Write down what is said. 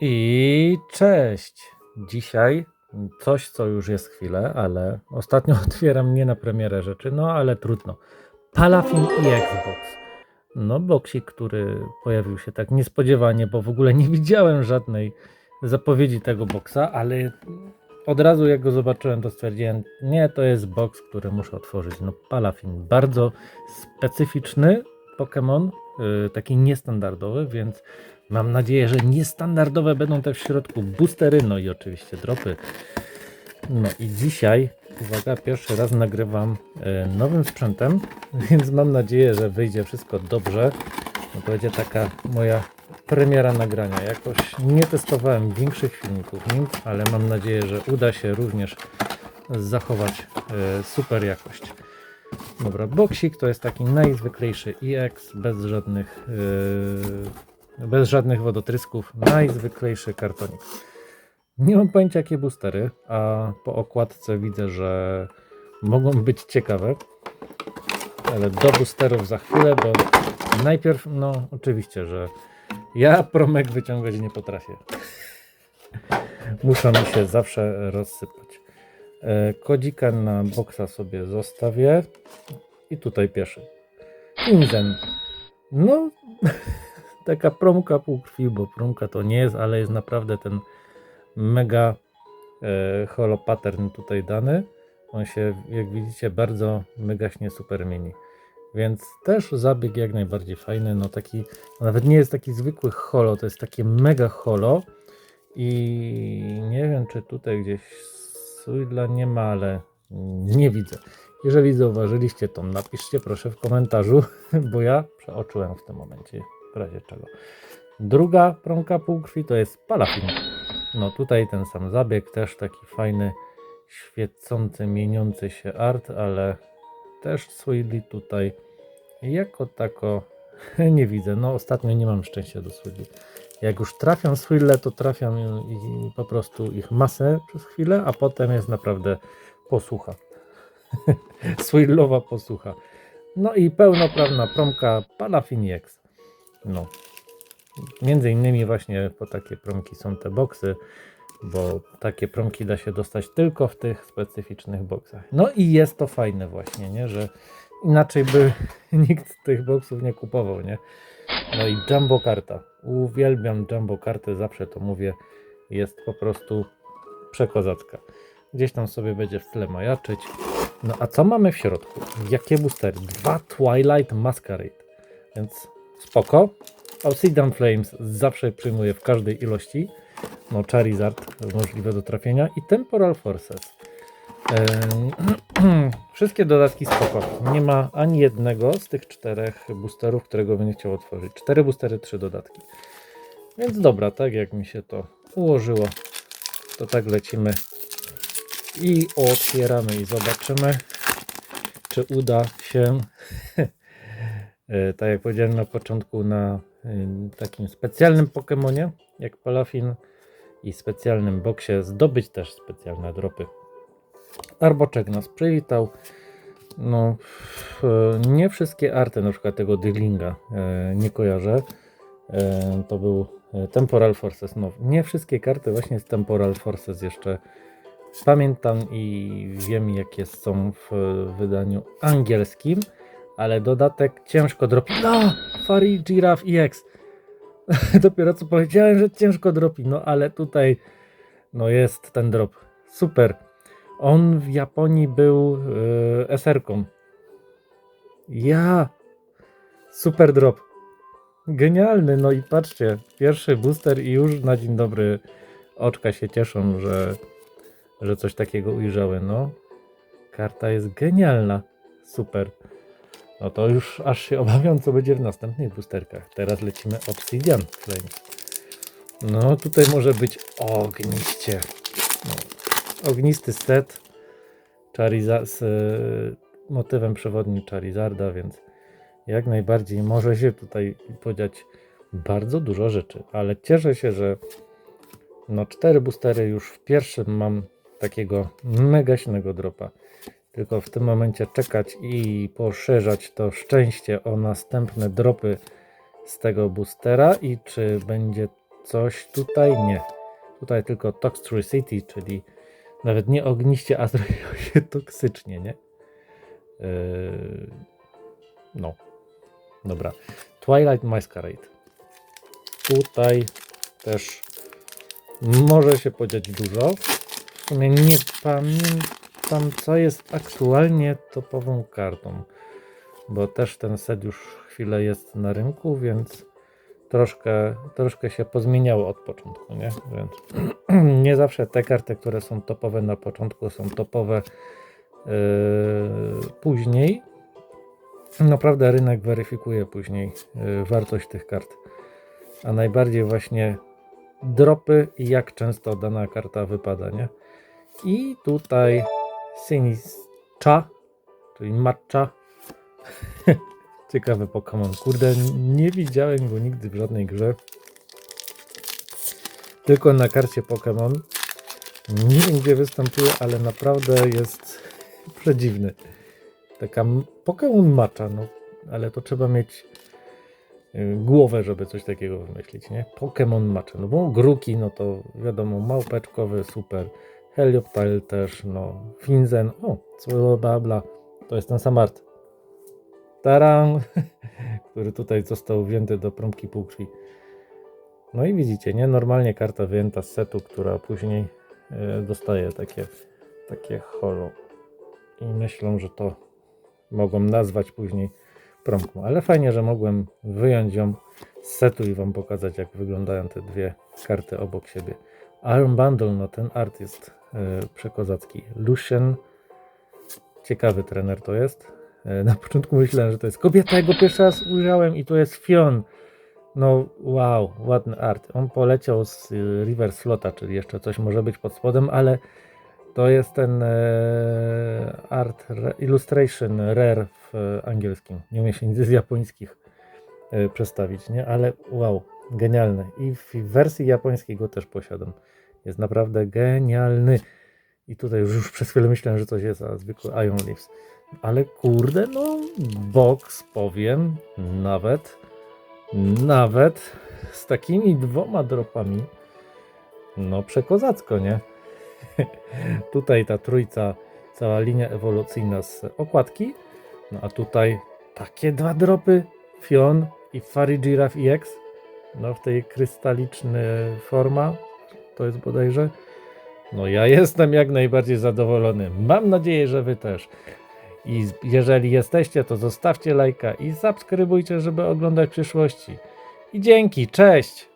I cześć! Dzisiaj coś, co już jest chwilę, ale ostatnio otwieram nie na premierę rzeczy, no ale trudno. Palafin i Xbox. No, boksik, który pojawił się tak niespodziewanie, bo w ogóle nie widziałem żadnej zapowiedzi tego boksa, ale od razu jak go zobaczyłem, to stwierdziłem, nie, to jest boks, który muszę otworzyć. No, Palafin, bardzo specyficzny Pokémon, yy, taki niestandardowy, więc Mam nadzieję, że niestandardowe będą też w środku boostery, no i oczywiście dropy. No i dzisiaj, uwaga, pierwszy raz nagrywam e, nowym sprzętem, więc mam nadzieję, że wyjdzie wszystko dobrze. No to będzie taka moja premiera nagrania. Jakoś nie testowałem większych filmików nim, ale mam nadzieję, że uda się również zachować e, super jakość. Dobra, boksik to jest taki najzwyklejszy EX, bez żadnych e, bez żadnych wodotrysków, najzwyklejszy kartonik. Nie mam pojęcia jakie boostery, a po okładce widzę, że mogą być ciekawe. Ale do boosterów za chwilę, bo najpierw, no oczywiście, że ja promek wyciągać nie potrafię. Muszą mi się zawsze rozsypać. E, Kodzika na boksa sobie zostawię. I tutaj pieszy. Inzen. No, taka promka półkrwi, bo promka to nie jest, ale jest naprawdę ten mega e, holo pattern tutaj dany. On się, jak widzicie, bardzo megaśnie super mieni. Więc też zabieg jak najbardziej fajny. No taki, nawet nie jest taki zwykły holo, to jest takie mega holo. I nie wiem, czy tutaj gdzieś Suidla nie ma, ale nie widzę. Jeżeli zauważyliście to, napiszcie proszę w komentarzu, bo ja przeoczyłem w tym momencie w razie czego. Druga prąka półkrwi to jest palafin. No tutaj ten sam zabieg, też taki fajny, świecący, mieniący się art, ale też Swidly tutaj jako tako nie widzę. No ostatnio nie mam szczęścia do Swidly. Jak już trafiam Swidle, to trafiam i, po prostu ich masę przez chwilę, a potem jest naprawdę posłucha. Swidlowa posłucha. No i pełnoprawna promka Palafin X. No. Między innymi właśnie po takie promki są te boksy, bo takie promki da się dostać tylko w tych specyficznych boksach. No i jest to fajne właśnie, nie? że inaczej by nikt tych boksów nie kupował, nie? No i jumbo karta. Uwielbiam jumbo kartę, zawsze to mówię. Jest po prostu przekozacka. Gdzieś tam sobie będzie w tle majaczyć. No a co mamy w środku? Jakie boostery? Dwa Twilight Masquerade. Więc spoko. Obsidian Flames zawsze przyjmuję w każdej ilości. No, Charizard możliwe do trafienia i Temporal Forces. Wszystkie dodatki spoko. Nie ma ani jednego z tych czterech boosterów, którego bym nie chciał otworzyć. Cztery boostery, trzy dodatki. Więc dobra, tak jak mi się to ułożyło, to tak lecimy i otwieramy i zobaczymy, czy uda się E, tak jak powiedziałem na początku, na y, takim specjalnym Pokemonie jak Palafin i specjalnym boksie zdobyć też specjalne dropy. Arboczek nas przywitał. No, e, nie wszystkie arty, na przykład tego Dyglinga e, nie kojarzę. E, To był Temporal Forces. No, nie wszystkie karty właśnie z Temporal Forces jeszcze pamiętam i wiem jakie są w wydaniu angielskim ale dodatek ciężko dropi. No, Fari Giraffe EX. Dopiero co powiedziałem, że ciężko dropi, no ale tutaj no jest ten drop. Super. On w Japonii był yy, SR-ką. Ja. Super drop. Genialny, no i patrzcie, pierwszy booster i już na dzień dobry oczka się cieszą, że, że coś takiego ujrzały. No, karta jest genialna. Super. No to już aż się obawiam, co będzie w następnych boosterkach. Teraz lecimy Obsidian Flames. No tutaj może być ogniście. No, ognisty set Charizard z e, motywem przewodnim Charizarda, więc jak najbardziej może się tutaj podziać bardzo dużo rzeczy. Ale cieszę się, że no cztery boostery już w pierwszym mam takiego megaśnego dropa tylko w tym momencie czekać i poszerzać to szczęście o następne dropy z tego boostera i czy będzie coś tutaj nie. Tutaj tylko Toxtricity, czyli nawet nie ogniście, a zrobiło się toksycznie, nie? Yy, no. Dobra. Twilight Masquerade. Tutaj też może się podziać dużo. W sumie nie pamiętam, co jest aktualnie topową kartą, bo też ten set już chwilę jest na rynku, więc troszkę, troszkę się pozmieniało od początku, nie? Więc nie zawsze te karty, które są topowe na początku, są topowe yy, później. Naprawdę rynek weryfikuje później yy, wartość tych kart. A najbardziej właśnie dropy i jak często dana karta wypada, nie? I tutaj Sinischa, czyli matcha. Ciekawy Pokémon. Kurde, nie widziałem go nigdy w żadnej grze. Tylko na karcie Pokémon. Nie wiem gdzie występuje, ale naprawdę jest przedziwny. Taka Pokémon macza, no ale to trzeba mieć y, głowę, żeby coś takiego wymyślić, nie? Pokémon macza, no bo Gruki, no to wiadomo, małpeczkowy, super. Helioptile też, no. Finzen, o, co bla bla. To jest ten sam art. Który tutaj został wzięty do prąbki półkrwi. No i widzicie, nie? Normalnie karta wyjęta z setu, która później e, dostaje takie, takie holo. I myślą, że to mogą nazwać później prąbką. Ale fajnie, że mogłem wyjąć ją z setu i Wam pokazać, jak wyglądają te dwie karty obok siebie. Iron Bundle, no ten art jest e, przekozacki. Lucian, ciekawy trener to jest. E, Na początku myślałem, że to jest kobieta, ja go pierwszy raz ujrzałem i to jest Fion. No wow, ładny art. On poleciał z River Slota, czyli jeszcze coś może być pod spodem, ale to jest ten e, art illustration rare w angielskim. Nie umiem się nic z japońskich e, przestawić, nie? Ale wow, genialny. I w wersji japońskiej go też posiadam. Jest naprawdę genialny. I tutaj już, już przez chwilę myślałem, że coś jest, a zwykły Iron Leaves. Ale kurde, no box powiem, nawet, nawet z takimi dwoma dropami, no przekozacko, nie? tutaj ta trójca, cała linia ewolucyjna z okładki, no a tutaj takie dwa dropy, Fion i Fari Giraffe EX, no w tej krystalicznej forma, to jest bodajże, no ja jestem jak najbardziej zadowolony. Mam nadzieję, że wy też. I jeżeli jesteście, to zostawcie lajka i subskrybujcie, żeby oglądać przyszłości. I dzięki, cześć!